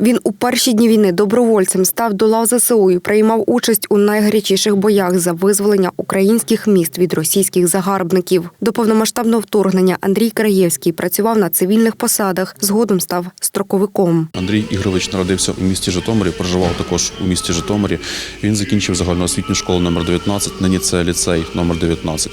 Він у перші дні війни добровольцем став до лав ЗСУ і приймав участь у найгарячіших боях за визволення українських міст від російських загарбників. До повномасштабного вторгнення Андрій Краєвський працював на цивільних посадах. Згодом став строковиком. Андрій Ігорович народився у місті Житомирі, проживав також у місті Житомирі. Він закінчив загальноосвітню школу номер 19, нині це ліцей номер 19.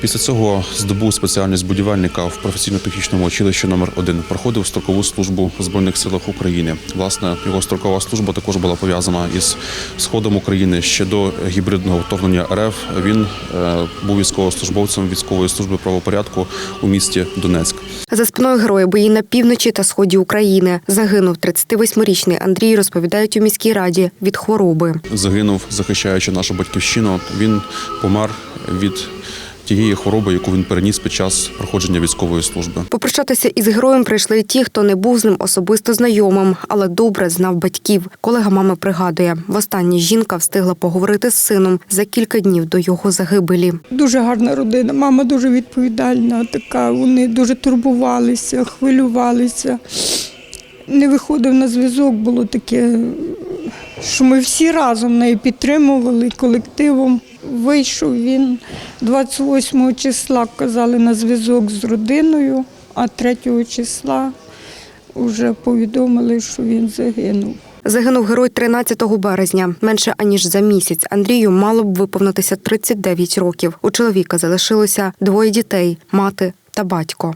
Після цього здобув спеціальність будівельника в професійно-технічному училищі номер 1 Проходив строкову службу в Збройних силах України. Власне, його строкова служба також була пов'язана із сходом України ще до гібридного вторгнення РФ. Він е, був військовослужбовцем військової служби правопорядку у місті Донецьк. За спиною героя бої на півночі та сході України загинув 38-річний Андрій. Розповідають у міській раді від хвороби. загинув, захищаючи нашу батьківщину. Він помер від тієї хвороби, яку він переніс під час проходження військової служби. Попрощатися із героєм прийшли й ті, хто не був з ним особисто знайомим, але добре знав батьків. Колега мами пригадує, востаннє жінка встигла поговорити з сином за кілька днів до його загибелі. Дуже гарна родина. Мама дуже відповідальна, така. Вони дуже турбувалися, хвилювалися. Не виходив на зв'язок, було таке, що ми всі разом неї підтримували колективом. Вийшов він 28 числа, казали на зв'язок з родиною, а 3 числа вже повідомили, що він загинув. Загинув герой 13 березня. Менше аніж за місяць Андрію мало б виповнитися 39 років. У чоловіка залишилося двоє дітей, мати та батько.